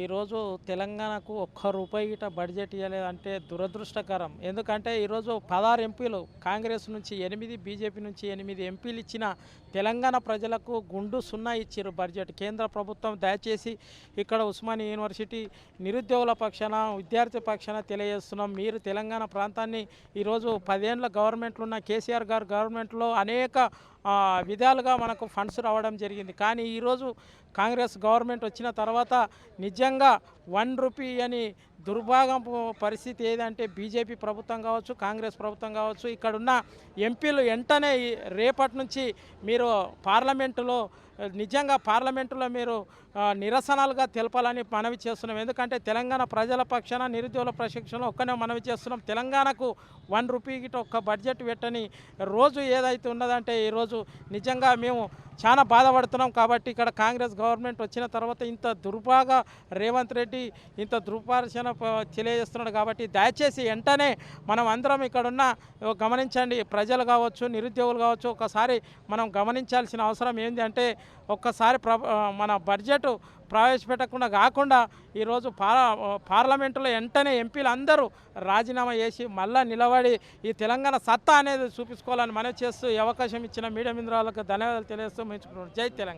ఈరోజు తెలంగాణకు ఒక్క రూపాయి గిట బడ్జెట్ ఇవ్వలేదు అంటే దురదృష్టకరం. ఎందుకంటే ఈరోజు పదహారు ఎంపీలు కాంగ్రెస్ నుంచి ఎనిమిది బీజేపీ నుంచి ఎనిమిది ఎంపీలు ఇచ్చిన తెలంగాణ ప్రజలకు గుండు సున్నా ఇచ్చారు బడ్జెట్ కేంద్ర ప్రభుత్వం దయచేసి ఇక్కడ ఉస్మానియా యూనివర్సిటీ నిరుద్యోగుల పక్షాన విద్యార్థి పక్షాన తెలియజేస్తున్నాం. మీరు తెలంగాణ ప్రాంతాన్ని ఈరోజు పదేళ్ళ గవర్నమెంట్లో ఉన్న కేసీఆర్ గారు గవర్నమెంట్లో అనేక విధాలుగా మనకు ఫండ్స్ రావడం జరిగింది. కానీ ఈరోజు కాంగ్రెస్ గవర్నమెంట్ వచ్చిన తర్వాత నిజంగా వన్ రూపీ అని దుర్భాగం పరిస్థితి ఏదంటే బీజేపీ ప్రభుత్వం కావచ్చు కాంగ్రెస్ ప్రభుత్వం కావచ్చు ఇక్కడున్న ఎంపీలు వెంటనే రేపటి నుంచి మీరు పార్లమెంటులో నిజంగా పార్లమెంటులో మీరు నిరసనలుగా తెలపాలని మనవి చేస్తున్నాం. ఎందుకంటే తెలంగాణ ప్రజల పక్షాన నిరుద్యోగుల ప్రశిక్షణలో ఒక్కనే మనవి చేస్తున్నాం. తెలంగాణకు వన్ రూపీకి ఒక్క బడ్జెట్ పెట్టని రోజు ఏదైతే ఉన్నదంటే ఈరోజు నిజంగా మేము చాలా బాధపడుతున్నాం కాబట్టి ఇక్కడ కాంగ్రెస్ గవర్నమెంట్ వచ్చిన తర్వాత ఇంత దుర్భాగ రేవంత్ రెడ్డి ఇంత దుర్పార్శన ప- తెలియజేస్తున్నాడు కాబట్టి దయచేసి వెంటనే మనం అందరం ఇక్కడున్న గమనించండి. ప్రజలు కావచ్చు నిరుద్యోగులు కావచ్చు ఒకసారి మనం గమనించాల్సిన అవసరం ఏంటి అంటే ఒక్కసారి ప్ర మన బడ్జెట్ ప్రవేశపెట్టకుండా కాకుండా ఈరోజు పార్ పార్లమెంటులో వెంటనే ఎంపీలు అందరూ రాజీనామా చేసి మళ్ళా నిలబడి ఈ తెలంగాణ సత్తా అనేది చూపించుకోవాలని మనవి చేస్తూ అవకాశం ఇచ్చిన మీడియా మిత్రులకు ధన్యవాదాలు తెలియజేస్తూ మెచ్చుకున్నాను జై తెలంగాణ